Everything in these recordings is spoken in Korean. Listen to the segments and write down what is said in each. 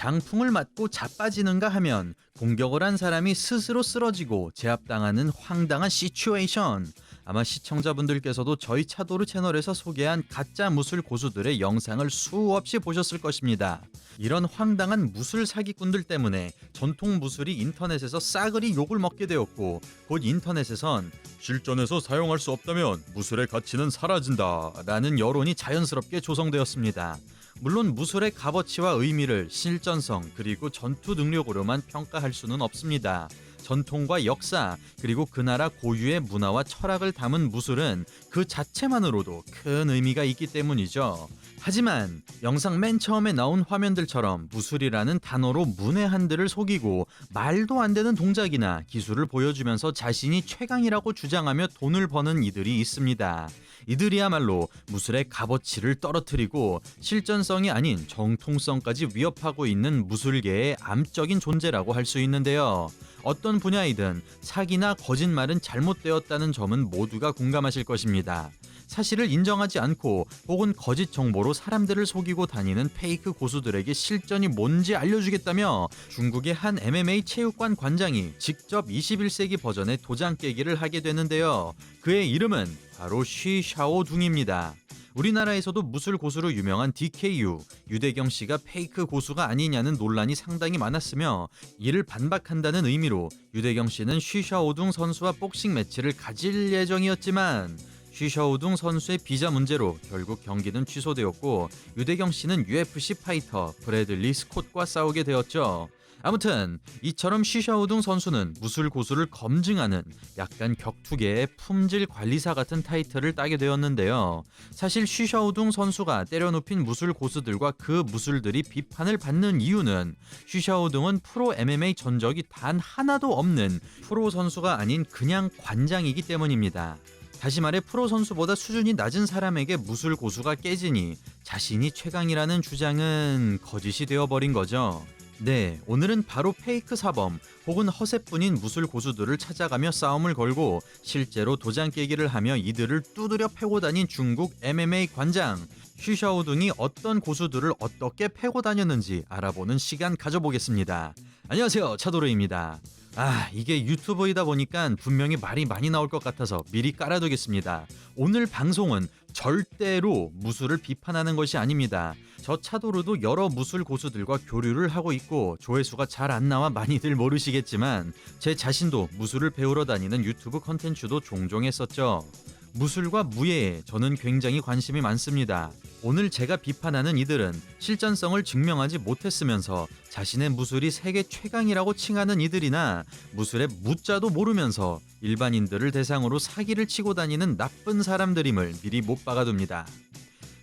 장풍을 맞고 자빠지는가 하면 공격을 한 사람이 스스로 쓰러지고 제압당하는 황당한 시츄에이션. 아마 시청자분들께서도 저희 차도르 채널에서 소개한 가짜 무술 고수들의 영상을 수없이 보셨을 것입니다. 이런 황당한 무술 사기꾼들 때문에 전통 무술이 인터넷에서 싸그리 욕을 먹게 되었고 곧 인터넷에선 실전에서 사용할 수 없다면 무술의 가치는 사라진다 라는 여론이 자연스럽게 조성되었습니다. 물론 무술의 값어치와 의미를 실전성 그리고 전투 능력으로만 평가할 수는 없습니다. 전통과 역사 그리고 그 나라 고유의 문화와 철학을 담은 무술은 그 자체만으로도 큰 의미가 있기 때문이죠. 하지만 영상 맨 처음에 나온 화면들처럼 무술이라는 단어로 문외한들을 속이고 말도 안 되는 동작이나 기술을 보여주면서 자신이 최강이라고 주장하며 돈을 버는 이들이 있습니다. 이들이야말로 무술의 값어치를 떨어뜨리고 실전성이 아닌 정통성까지 위협하고 있는 무술계의 암적인 존재라고 할 수 있는데요. 어떤 분야이든 사기나 거짓말은 잘못되었다는 점은 모두가 공감하실 것입니다. 사실을 인정하지 않고 혹은 거짓 정보로 사람들을 속이고 다니는 페이크 고수들에게 실전이 뭔지 알려주겠다며 중국의 한 MMA 체육관 관장이 직접 21세기 버전의 도장 깨기를 하게 되는데요. 그의 이름은 바로 쉬샤오둥입니다. 우리나라에서도 무술 고수로 유명한 DKU 유대경 씨가 페이크 고수가 아니냐는 논란이 상당히 많았으며 이를 반박한다는 의미로 유대경 씨는 쉬샤오둥 선수와 복싱 매치를 가질 예정이었지만 쉬샤오둥 선수의 비자 문제로 결국 경기는 취소되었고 유대경 씨는 UFC 파이터 브래들리 스콧과 싸우게 되었죠. 아무튼 이처럼 쉬샤오둥 선수는 무술 고수를 검증하는 약간 격투계의 품질 관리사 같은 타이틀을 따게 되었는데요. 사실 쉬샤오둥 선수가 때려눕힌 무술 고수들과 그 무술들이 비판을 받는 이유는 쉬샤오둥은 프로 MMA 전적이 단 하나도 없는 프로 선수가 아닌 그냥 관장이기 때문입니다. 다시 말해 프로 선수보다 수준이 낮은 사람에게 무술 고수가 깨지니 자신이 최강이라는 주장은 거짓이 되어버린 거죠. 네, 오늘은 바로 페이크 사범 혹은 허세뿐인 무술 고수들을 찾아가며 싸움을 걸고 실제로 도장 깨기를 하며 이들을 두드려 패고 다닌 중국 MMA 관장 쉬샤오둥이 어떤 고수들을 어떻게 패고 다녔는지 알아보는 시간 가져보겠습니다. 안녕하세요, 차도르입니다. 아, 이게 유튜버이다 보니까 분명히 말이 많이 나올 것 같아서 미리 깔아두겠습니다. 오늘 방송은 절대로 무술을 비판하는 것이 아닙니다. 저 차도르도 여러 무술 고수들과 교류를 하고 있고 조회수가 잘 안 나와 많이들 모르시겠지만 제 자신도 무술을 배우러 다니는 유튜브 컨텐츠도 종종 했었죠. 무술과 무예에 저는 굉장히 관심이 많습니다. 오늘 제가 비판하는 이들은 실전성을 증명하지 못했으면서 자신의 무술이 세계 최강이라고 칭하는 이들이나 무술의 무자도 모르면서 일반인들을 대상으로 사기를 치고 다니는 나쁜 사람들임을 미리 못 박아둡니다.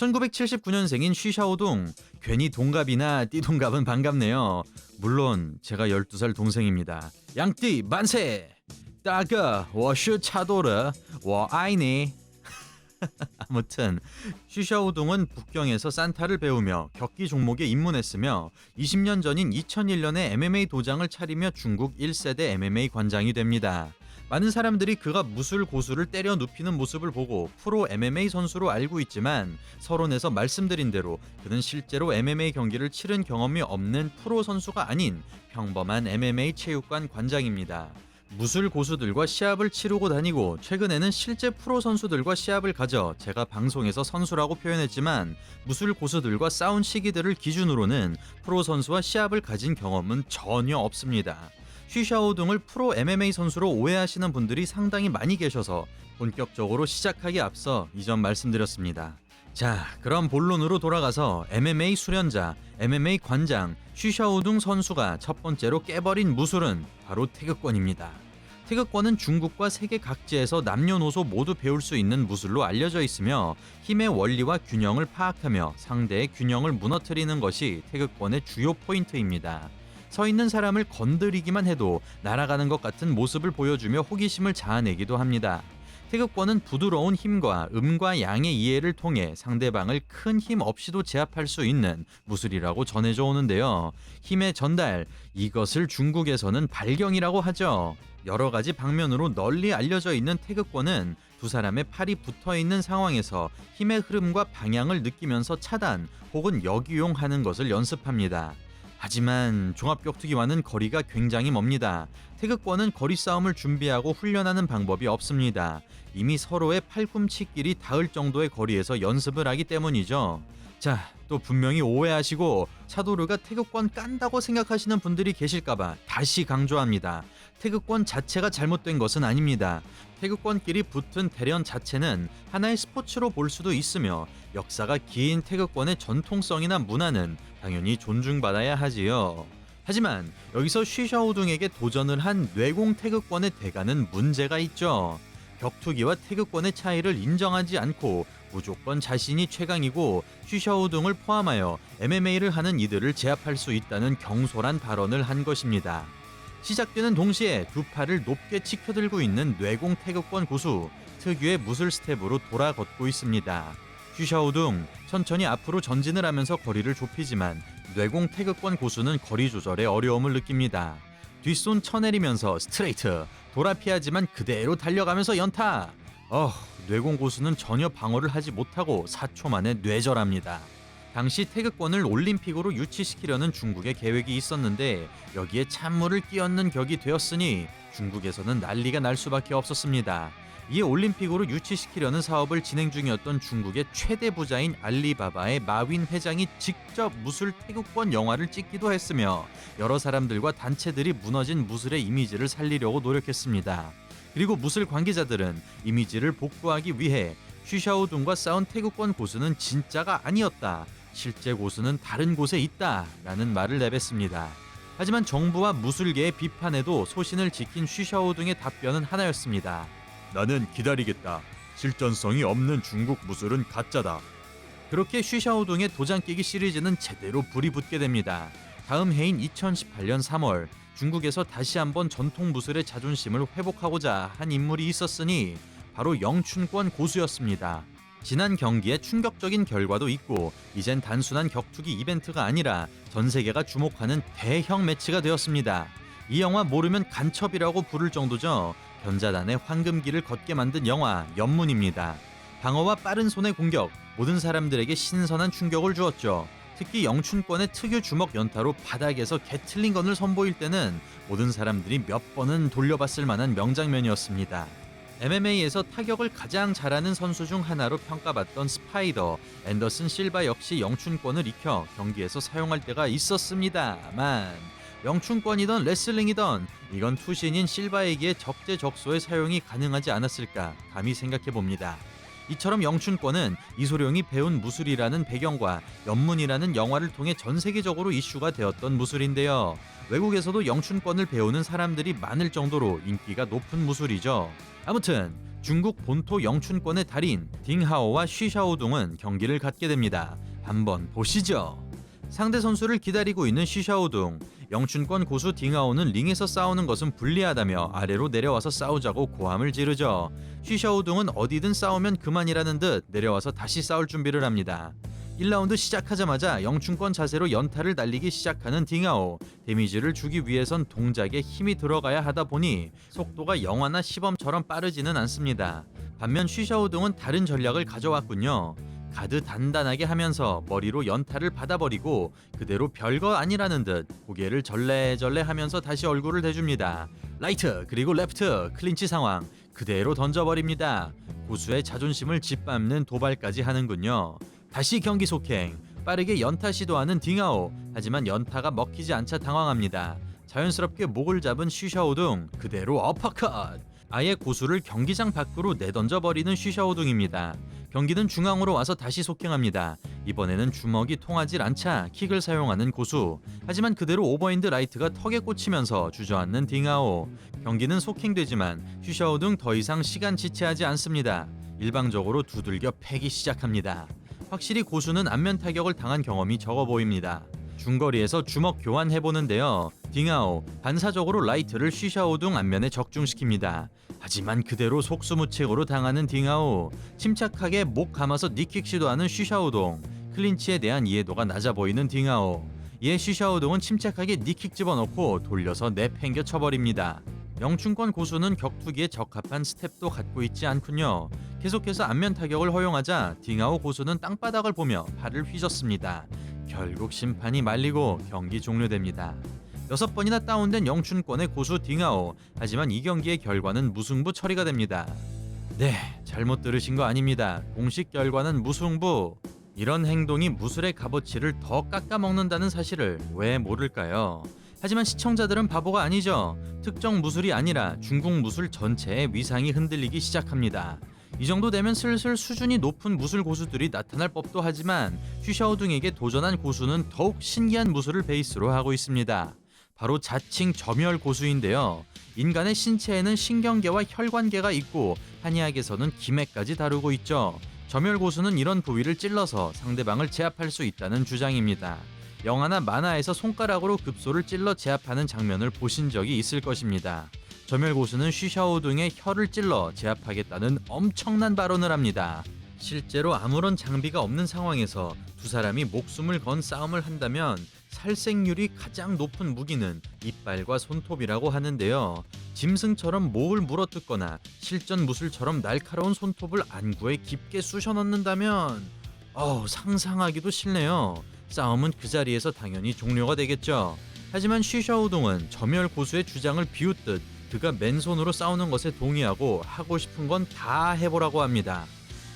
1979년생인 쉬샤오동 괜히 동갑이나 띠동갑은 반갑네요. 물론 제가 12살 동생입니다. 양띠 만세! 따가 워슈 차도르 워아이니 아무튼 쉬샤오동은 북경에서 산타를 배우며 격기 종목에 입문했으며 20년 전인 2001년에 MMA 도장을 차리며 중국 1세대 MMA 관장이 됩니다. 많은 사람들이 그가 무술 고수를 때려 눕히는 모습을 보고 프로 MMA 선수로 알고 있지만 서론에서 말씀드린 대로 그는 실제로 MMA 경기를 치른 경험이 없는 프로 선수가 아닌 평범한 MMA 체육관 관장입니다. 무술 고수들과 시합을 치르고 다니고 최근에는 실제 프로 선수들과 시합을 가져 제가 방송에서 선수라고 표현했지만 무술 고수들과 싸운 시기들을 기준으로는 프로 선수와 시합을 가진 경험은 전혀 없습니다. 쉬샤오 등을 프로 MMA 선수로 오해하시는 분들이 상당히 많이 계셔서 본격적으로 시작하기 앞서 이점 말씀드렸습니다. 자, 그럼 본론으로 돌아가서 MMA 수련자, MMA 관장, 쉬샤오둥 선수가 첫 번째로 깨버린 무술은 바로 태극권입니다. 태극권은 중국과 세계 각지에서 남녀노소 모두 배울 수 있는 무술로 알려져 있으며 힘의 원리와 균형을 파악하며 상대의 균형을 무너뜨리는 것이 태극권의 주요 포인트입니다. 서 있는 사람을 건드리기만 해도 날아가는 것 같은 모습을 보여주며 호기심을 자아내기도 합니다. 태극권은 부드러운 힘과 음과 양의 이해를 통해 상대방을 큰 힘 없이도 제압할 수 있는 무술이라고 전해져 오는데요. 힘의 전달, 이것을 중국에서는 발경이라고 하죠. 여러 가지 방면으로 널리 알려져 있는 태극권은 두 사람의 팔이 붙어 있는 상황에서 힘의 흐름과 방향을 느끼면서 차단 혹은 역이용하는 것을 연습합니다. 하지만 종합격투기와는 거리가 굉장히 멉니다. 태극권은 거리 싸움을 준비하고 훈련하는 방법이 없습니다. 이미 서로의 팔꿈치끼리 닿을 정도의 거리에서 연습을 하기 때문이죠. 자, 또 분명히 오해하시고 차도르가 태극권 깐다고 생각하시는 분들이 계실까봐 다시 강조합니다. 태극권 자체가 잘못된 것은 아닙니다. 태극권끼리 붙은 대련 자체는 하나의 스포츠로 볼 수도 있으며 역사가 긴 태극권의 전통성이나 문화는 당연히 존중받아야 하지요. 하지만 여기서 쉬샤오둥에게 도전을 한 뇌공 태극권의 대가는 문제가 있죠. 격투기와 태극권의 차이를 인정하지 않고 무조건 자신이 최강이고 쉬샤오둥을 포함하여 MMA를 하는 이들을 제압할 수 있다는 경솔한 발언을 한 것입니다. 시작되는 동시에 두 팔을 높게 치켜들고 있는 뇌공 태극권 고수 특유의 무술 스텝으로 돌아 걷고 있습니다. 슈샤오둥 천천히 앞으로 전진을 하면서 거리를 좁히지만 뇌공 태극권 고수는 거리 조절에 어려움을 느낍니다. 뒷손 쳐내리면서 스트레이트 돌아 피하지만 그대로 달려가면서 연타. 어, 뇌공 고수는 전혀 방어를 하지 못하고 4초 만에 뇌절합니다. 당시 태극권을 올림픽으로 유치시키려는 중국의 계획이 있었는데 여기에 찬물을 끼얹는 격이 되었으니 중국에서는 난리가 날 수밖에 없었습니다. 이에 올림픽으로 유치시키려는 사업을 진행 중이었던 중국의 최대 부자인 알리바바의 마윈 회장이 직접 무술 태극권 영화를 찍기도 했으며 여러 사람들과 단체들이 무너진 무술의 이미지를 살리려고 노력했습니다. 그리고 무술 관계자들은 이미지를 복구하기 위해 쉬샤오둥과 싸운 태극권 고수는 진짜가 아니었다. 실제 고수는 다른 곳에 있다. 라는 말을 내뱉습니다. 하지만 정부와 무술계의 비판에도 소신을 지킨 쉬샤오둥의 답변은 하나였습니다. 나는 기다리겠다. 실전성이 없는 중국 무술은 가짜다. 그렇게 쉬샤오둥의 도장 깨기 시리즈는 제대로 불이 붙게 됩니다. 다음 해인 2018년 3월 중국에서 다시 한번 전통 무술의 자존심을 회복하고자 한 인물이 있었으니 바로 영춘권 고수였습니다. 지난 경기에 충격적인 결과도 있고 이젠 단순한 격투기 이벤트가 아니라 전 세계가 주목하는 대형 매치가 되었습니다. 이 영화 모르면 간첩이라고 부를 정도죠. 견자단의 황금기를 걷게 만든 영화 연문입니다. 방어와 빠른 손의 공격, 모든 사람들에게 신선한 충격을 주었죠. 특히 영춘권의 특유 주먹 연타로 바닥에서 개틀린 건을 선보일 때는 모든 사람들이 몇 번은 돌려봤을 만한 명장면이었습니다. MMA에서 타격을 가장 잘하는 선수 중 하나로 평가받던 스파이더 앤더슨 실바 역시 영춘권을 익혀 경기에서 사용할 때가 있었습니다만 영춘권이던 레슬링이던 이건 투신인 실바에게 적재적소의 사용이 가능하지 않았을까 감히 생각해 봅니다. 이처럼 영춘권은 이소룡이 배운 무술이라는 배경과 연문이라는 영화를 통해 전 세계적으로 이슈가 되었던 무술인데요. 외국에서도 영춘권을 배우는 사람들이 많을 정도로 인기가 높은 무술이죠. 아무튼 중국 본토 영춘권의 달인 딩하오와 쉬샤오둥은 경기를 갖게 됩니다. 한번 보시죠. 상대 선수를 기다리고 있는 쉬샤오둥 영춘권 고수 딩하오는 링에서 싸우는 것은 불리하다며 아래로 내려와서 싸우자고 고함을 지르죠. 쉬샤오둥은 어디든 싸우면 그만이라는 듯 내려와서 다시 싸울 준비를 합니다. 1라운드 시작하자마자 영춘권 자세로 연타를 날리기 시작하는 딩하오. 데미지를 주기 위해선 동작에 힘이 들어가야 하다 보니 속도가 영화나 시범처럼 빠르지는 않습니다. 반면 쉬샤오둥은 다른 전략을 가져왔군요. 가드 단단하게 하면서 머리로 연타를 받아버리고 그대로 별거 아니라는 듯 고개를 절레절레 하면서 다시 얼굴을 대줍니다. 라이트 그리고 레프트 클린치 상황 그대로 던져버립니다. 고수의 자존심을 짓밟는 도발까지 하는군요. 다시 경기 속행 빠르게 연타 시도하는 딩하오 하지만 연타가 먹히지 않자 당황합니다. 자연스럽게 목을 잡은 쉬샤오둥 그대로 어퍼컷 아예 고수를 경기장 밖으로 내던져 버리는 쉬샤오둥입니다. 경기는 중앙으로 와서 다시 속행합니다. 이번에는 주먹이 통하질 않자 킥을 사용하는 고수. 하지만 그대로 오버핸드 라이트가 턱에 꽂히면서 주저앉는 딩하오. 경기는 속행되지만 쉬샤오둥 더 이상 시간 지체하지 않습니다. 일방적으로 두들겨 패기 시작합니다. 확실히 고수는 안면 타격을 당한 경험이 적어 보입니다. 중거리에서 주먹 교환해 보는데요. 딩하오 반사적으로 라이트를 쉬샤오둥 안면에 적중시킵니다. 하지만 그대로 속수무책으로 당하는 딩하오 침착하게 목 감아서 니킥 시도하는 쉬샤오동 클린치에 대한 이해도가 낮아 보이는 딩하오 이에 쉬샤오동은 침착하게 니킥 집어넣고 돌려서 내팽겨 쳐버립니다. 영춘권 고수는 격투기에 적합한 스텝도 갖고 있지 않군요. 계속해서 안면 타격을 허용하자 딩하오 고수는 땅바닥을 보며 발을 휘젓습니다. 결국 심판이 말리고 경기 종료됩니다. 여섯 번이나 다운된 영춘권의 고수 딩하오. 하지만 이 경기의 결과는 무승부 처리가 됩니다. 네, 잘못 들으신 거 아닙니다. 공식 결과는 무승부. 이런 행동이 무술의 값어치를 더 깎아먹는다는 사실을 왜 모를까요? 하지만 시청자들은 바보가 아니죠. 특정 무술이 아니라 중국 무술 전체의 위상이 흔들리기 시작합니다. 이 정도 되면 슬슬 수준이 높은 무술 고수들이 나타날 법도 하지만 슈샤오둥에게 도전한 고수는 더욱 신기한 무술을 베이스로 하고 있습니다. 바로 자칭 점혈 고수인데요. 인간의 신체에는 신경계와 혈관계가 있고 한의학에서는 기맥까지 다루고 있죠. 점혈 고수는 이런 부위를 찔러서 상대방을 제압할 수 있다는 주장입니다. 영화나 만화에서 손가락으로 급소를 찔러 제압하는 장면을 보신 적이 있을 것입니다. 점혈 고수는 쉬샤오 등의 혀를 찔러 제압하겠다는 엄청난 발언을 합니다. 실제로 아무런 장비가 없는 상황에서 두 사람이 목숨을 건 싸움을 한다면 살생률이 가장 높은 무기는 이빨과 손톱이라고 하는데요. 짐승처럼 목을 물어뜯거나 실전 무술처럼 날카로운 손톱을 안구에 깊게 쑤셔 넣는다면 어우 상상하기도 싫네요. 싸움은 그 자리에서 당연히 종료가 되겠죠. 하지만 쉬샤오동은 점혈 고수의 주장을 비웃듯 그가 맨손으로 싸우는 것에 동의하고 하고 싶은 건 다 해보라고 합니다.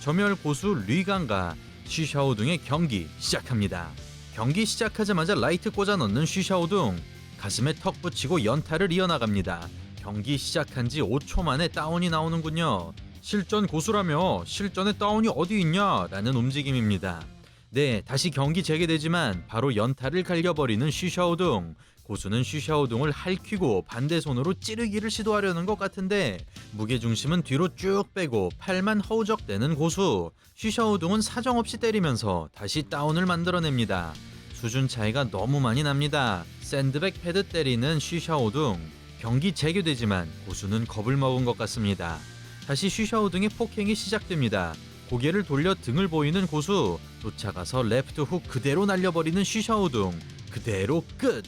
점혈 고수 류강과 쉬샤오둥의 경기 시작합니다. 경기 시작하자마자 라이트 꽂아 넣는 쉬샤오둥 가슴에 턱 붙이고 연타를 이어나갑니다. 경기 시작한 지 5초 만에 다운이 나오는군요. 실전 고수라며 실전에 다운이 어디 있냐? 라는 움직임입니다. 네, 다시 경기 재개되지만 바로 연타를 갈겨버리는 쉬샤오둥. 고수는 쉬샤오둥을 할퀴고 반대 손으로 찌르기를 시도하려는 것 같은데 무게 중심은 뒤로 쭉 빼고 팔만 허우적대는 고수. 쉬샤오둥은 사정없이 때리면서 다시 다운을 만들어냅니다. 수준 차이가 너무 많이 납니다. 샌드백 패드 때리는 쉬샤오둥. 경기 재개되지만 고수는 겁을 먹은 것 같습니다. 다시 쉬샤오둥의 폭행이 시작됩니다. 고개를 돌려 등을 보이는 고수. 쫓아가서 레프트 훅 그대로 날려버리는 쉬샤오둥. 그대로 끝.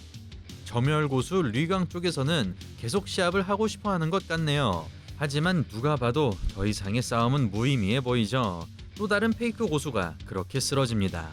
점혈 고수 류강 쪽에서는 계속 시합을 하고 싶어 하는 것 같네요. 하지만 누가 봐도 더 이상의 싸움은 무의미해 보이죠. 또 다른 페이크 고수가 그렇게 쓰러집니다.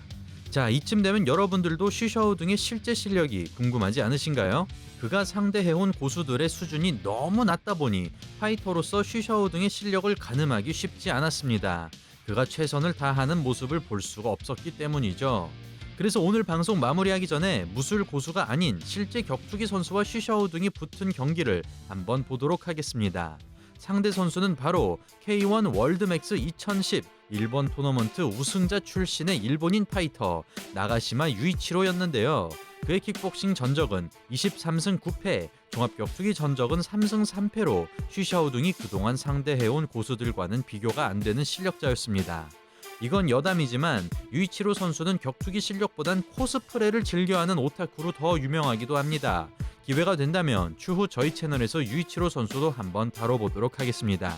자, 이쯤 되면 여러분들도 쉬샤오 등의 실제 실력이 궁금하지 않으신가요? 그가 상대해온 고수들의 수준이 너무 낮다 보니 파이터로서 쉬샤오 등의 실력을 가늠하기 쉽지 않았습니다. 그가 최선을 다하는 모습을 볼 수가 없었기 때문이죠. 그래서 오늘 방송 마무리하기 전에 무술 고수가 아닌 실제 격투기 선수와 쉬샤오 등이 붙은 경기를 한번 보도록 하겠습니다. 상대 선수는 바로 K1 월드맥스 2010 일본 토너먼트 우승자 출신의 일본인 파이터 나가시마 유이치로였는데요. 그의 킥복싱 전적은 23승 9패, 종합격투기 전적은 3승 3패로 쉬샤오 등이 그동안 상대해온 고수들과는 비교가 안 되는 실력자였습니다. 이건 여담이지만 유이치로 선수는 격투기 실력보단 코스프레를 즐겨하는 오타쿠로 더 유명하기도 합니다. 기회가 된다면 추후 저희 채널에서 유이치로 선수도 한번 다뤄보도록 하겠습니다.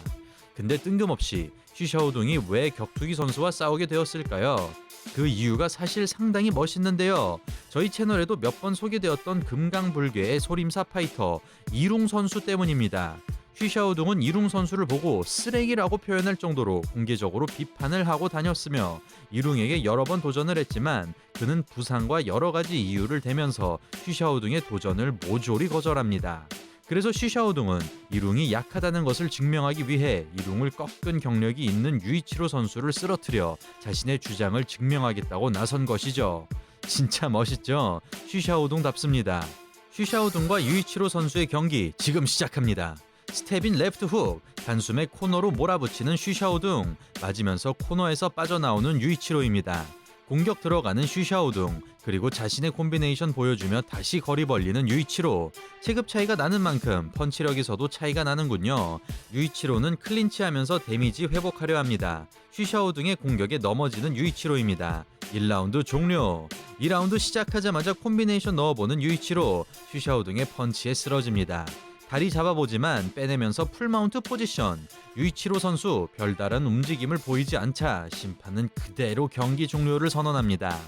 근데 뜬금없이 쉬샤오둥이 왜 격투기 선수와 싸우게 되었을까요? 그 이유가 사실 상당히 멋있는데요. 저희 채널에도 몇 번 소개되었던 금강불개의 소림사 파이터 이룽 선수 때문입니다. 휘샤오둥은 이룽 선수를 보고 쓰레기라고 표현할 정도로 공개적으로 비판을 하고 다녔으며 이룽에게 여러 번 도전을 했지만 그는 부상과 여러 가지 이유를 대면서 휘샤오둥의 도전을 모조리 거절합니다. 그래서 쉬샤오둥은 이룽이 약하다는 것을 증명하기 위해 이룽을 꺾은 경력이 있는 유이치로 선수를 쓰러뜨려 자신의 주장을 증명하겠다고 나선 것이죠. 진짜 멋있죠? 쉬샤오둥답습니다. 쉬샤오둥과 유이치로 선수의 경기 지금 시작합니다. 스텝인 레프트 훅, 단숨에 코너로 몰아붙이는 슈샤오둥, 맞으면서 코너에서 빠져나오는 유이치로입니다. 공격 들어가는 슈샤오둥, 그리고 자신의 콤비네이션 보여주며 다시 거리 벌리는 유이치로. 체급 차이가 나는 만큼 펀치력에서도 차이가 나는군요. 유이치로는 클린치하면서 데미지 회복하려 합니다. 슈샤오둥의 공격에 넘어지는 유이치로입니다. 1라운드 종료. 2라운드 시작하자마자 콤비네이션 넣어보는 유이치로 슈샤오둥의 펀치에 쓰러집니다. 다리 잡아보지만 빼내면서 풀마운트 포지션. 유이치로 선수 별다른 움직임을 보이지 않자 심판은 그대로 경기 종료를 선언합니다.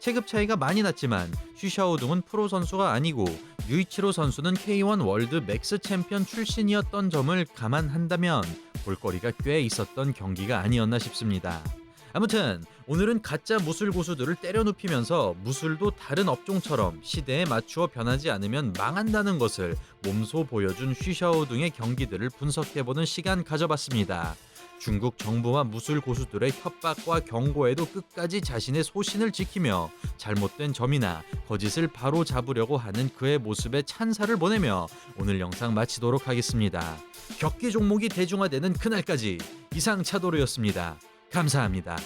체급 차이가 많이 났지만 슈샤오둥은 프로 선수가 아니고 유이치로 선수는 K1 월드 맥스 챔피언 출신이었던 점을 감안한다면 볼거리가 꽤 있었던 경기가 아니었나 싶습니다. 아무튼 오늘은 가짜 무술 고수들을 때려 눕히면서 무술도 다른 업종처럼 시대에 맞추어 변하지 않으면 망한다는 것을 몸소 보여준 쉬샤오 등의 경기들을 분석해보는 시간 가져봤습니다. 중국 정부와 무술 고수들의 협박과 경고에도 끝까지 자신의 소신을 지키며 잘못된 점이나 거짓을 바로 잡으려고 하는 그의 모습에 찬사를 보내며 오늘 영상 마치도록 하겠습니다. 격기 종목이 대중화되는 그날까지 이상 차도르였습니다. 감사합니다.